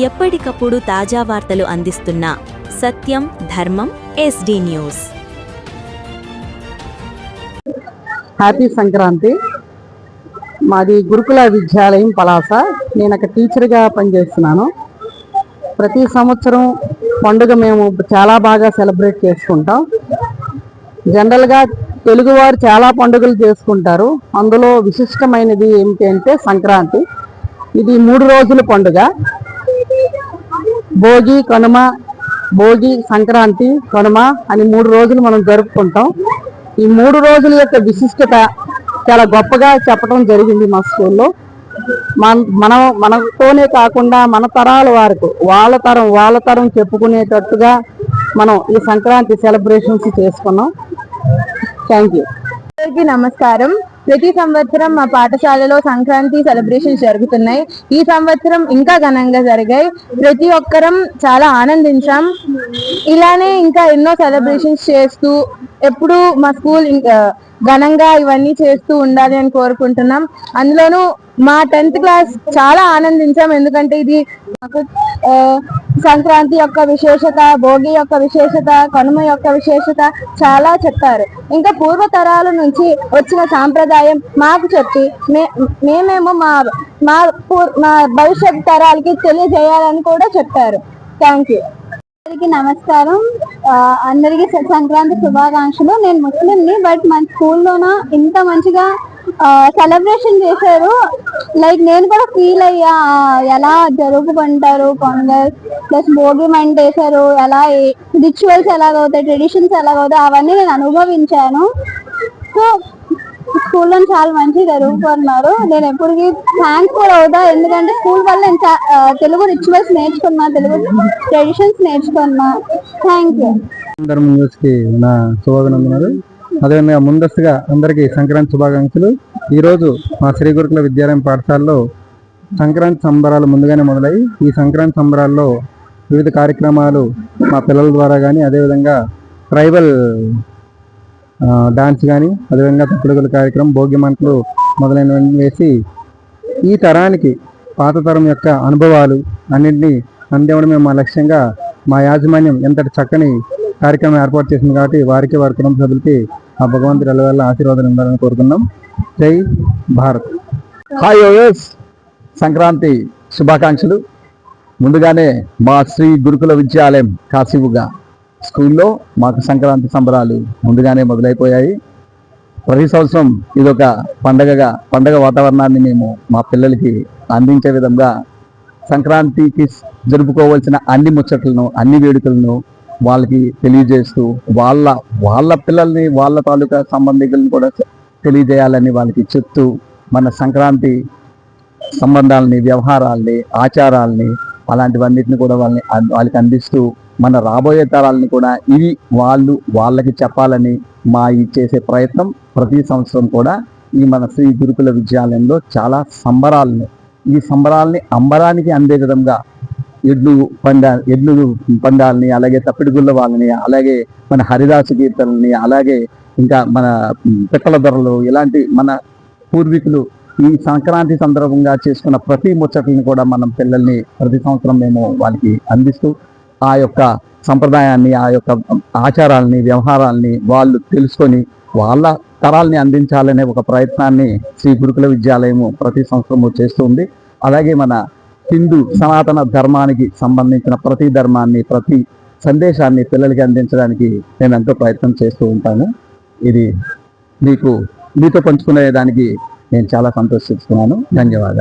ఎప్పటికప్పుడు తాజా వార్తలు అందిస్తున్న సత్యం ధర్మం ఎస్డి న్యూస్ హ్యాపీ సంక్రాంతి. మాది గురుకుల విద్యాలయం పలాస. నేను అక్కడ టీచర్గా పనిచేస్తున్నాను. ప్రతి సంవత్సరం పండుగ మేము చాలా బాగా సెలబ్రేట్ చేసుకుంటాం. జనరల్గా తెలుగువారు చాలా పండుగలు చేసుకుంటారు. అందులో విశిష్టమైనది ఏమిటి అంటే సంక్రాంతి. ఇది మూడు రోజుల పండుగ. భోగి కనుమ భోగి సంక్రాంతి కనుమ అని మూడు రోజులు మనం జరుపుకుంటాం. ఈ మూడు రోజుల యొక్క విశిష్టత చాలా గొప్పగా చెప్పడం జరిగింది మా స్కూల్లో. మన మనం మనతోనే కాకుండా మన తరాల వారికి వాళ్ళ తరం వాళ్ళ తరం చెప్పుకునేటట్టుగా మనం ఈ సంక్రాంతి సెలబ్రేషన్స్ చేసుకున్నాం. థ్యాంక్ యూ అందరికీ నమస్కారం. ప్రతి సంవత్సరం మా పాఠశాలలో సంక్రాంతి సెలబ్రేషన్స్ జరుగుతున్నాయి. ఈ సంవత్సరం ఇంకా ఘనంగా జరిగాయి. ప్రతి ఒక్కరం చాలా ఆనందించాం. ఇలానే ఇంకా ఎన్నో సెలబ్రేషన్స్ చేస్తూ ఎప్పుడు మా స్కూల్ ఇంకా ఘనంగా ఇవన్నీ చేస్తూ ఉండాలి అని కోరుకుంటున్నాం. అందులోనూ మా టెన్త్ క్లాస్ చాలా ఆనందించాం. ఎందుకంటే ఇది మాకు సంక్రాంతి యొక్క విశేషత భోగి యొక్క విశేషత కనుమ యొక్క విశేషత చాలా చెప్పారు. ఇంకా పూర్వ తరాల నుంచి వచ్చిన సాంప్రదాయం మాకు చెప్పి మే మేమేమో మా మా మా భవిష్యత్ తరాలకి తెలియజేయాలని కూడా చెప్పారు. థ్యాంక్ యూ నమస్కారం. అందరికీ సంక్రాంతి శుభాకాంక్షలు. నేను ముస్లింని బట్ మన స్కూల్లోన ఇంత మంచిగా సెలబ్రేషన్ చేశారు. లైక్ నేను కూడా ఫీల్ అయ్యా ఎలా జరుపుకుంటారు పొంగల్ ప్లస్ భోగి మంట వేశారు ఎలా రిచువల్స్ ఎలాగవుతాయి ట్రెడిషన్స్ ఎలాగవుతాయి అవన్నీ నేను అనుభవించాను. సో స్కూల్లో చాలా మంచిగా జరుగుతున్నారు. నేను ఎప్పటికీ థ్యాంక్ఫుల్ అవుతా. ఎందుకంటే స్కూల్ వల్ల నేను తెలుగు రిచువల్స్ నేర్చుకున్నా తెలుగు ట్రెడిషన్స్ నేర్చుకున్నా. థ్యాంక్ యూ అందరం న్యూస్ నా శుభాభినందనలు. అదేవిధంగా ముందస్తుగా అందరికీ సంక్రాంతి శుభాకాంక్షలు. ఈరోజు మా శ్రీ గురుకుల విద్యాలయం పాఠశాలలో సంక్రాంతి సంబరాలు ముందుగానే మొదలయ్యి ఈ సంక్రాంతి సంబరాల్లో వివిధ కార్యక్రమాలు మా పిల్లల ద్వారా కానీ అదేవిధంగా ట్రైబల్ డాన్స్ కానీ అదేవిధంగా తప్పుడుగుల కార్యక్రమం భోగి మంటలు మొదలైనవన్నీ వేసి ఈ తరానికి పాత తరం యొక్క అనుభవాలు అన్నింటినీ అందివ్వడమే మా లక్ష్యంగా మా యాజమాన్యం ఎంతటి చక్కని కార్యక్రమం ఏర్పాటు చేసింది కాబట్టి వారికి వారి కుటుంబ సభ్యులకి ఆ భగవంతుడు ఎల్లవేళ ఆశీర్వాదం ఉండాలని కోరుతున్నాం జై భారత్. హాయ్ ఓఎస్ సంక్రాంతి శుభాకాంక్షలు. ముందుగానే మా శ్రీ గురుకుల విద్యాలయం కాశీబుగా స్కూల్లో మాకు సంక్రాంతి సంబరాలు ముందుగానే మొదలైపోయాయి. ప్రతి సంవత్సరం ఇదొక పండగగా పండగ వాతావరణాన్ని మేము మా పిల్లలకి అందించే విధంగా సంక్రాంతికి జరుపుకోవాల్సిన అన్ని ముచ్చట్లను అన్ని వేడుకలను వాళ్ళకి తెలియజేస్తూ వాళ్ళ వాళ్ళ పిల్లల్ని వాళ్ళ తాలూకా సంబంధికులను కూడా తెలియజేయాలని వాళ్ళకి చెప్తూ మన సంక్రాంతి సంబంధాలని వ్యవహారాల్ని ఆచారాల్ని అలాంటివన్నిటిని కూడా వాళ్ళని వాళ్ళకి అందిస్తూ మన రాబోయే తరాలని కూడా ఇవి వాళ్ళు వాళ్ళకి చెప్పాలని మా ఈ చేసే ప్రయత్నం ప్రతి సంవత్సరం కూడా ఈ మన శ్రీ గురుకుల విద్యాలయంలో చాలా సంబరాలను ఈ సంబరాలని అంబరానికి అందే విధంగా ఎడ్లు పండ ఎడ్లు పండాలని అలాగే తప్పిడిగుళ్ళ వాళ్ళని అలాగే మన హరిదాసు కీర్తనల్ని అలాగే ఇంకా మన పిట్టల ధరలు ఇలాంటి మన పూర్వీకులు ఈ సంక్రాంతి సందర్భంగా చేసుకున్న ప్రతి ముచ్చట్లను కూడా మనం పిల్లల్ని ప్రతి సంవత్సరం మేము వాళ్ళకి అందిస్తూ ఆ యొక్క సంప్రదాయాన్ని ఆ యొక్క ఆచారాలని వ్యవహారాల్ని వాళ్ళు తెలుసుకొని వాళ్ళ తరాల్ని అందించాలనే ఒక ప్రయత్నాన్ని శ్రీ గురుకుల విద్యాలయము ప్రతి సంవత్సరము చేస్తుంది అలాగే మన హిందూ సనాతన ధర్మానికి సంబంధించిన ప్రతి ధర్మాన్ని ప్రతి సందేశాన్ని పిల్లలకి అందించడానికి నేను ఎంతో ప్రయత్నం చేస్తూ ఉంటాను. ఇది మీకు మీతో పంచుకునే దానికి నేను చాలా సంతోషిస్తున్నాను. ధన్యవాదాలు.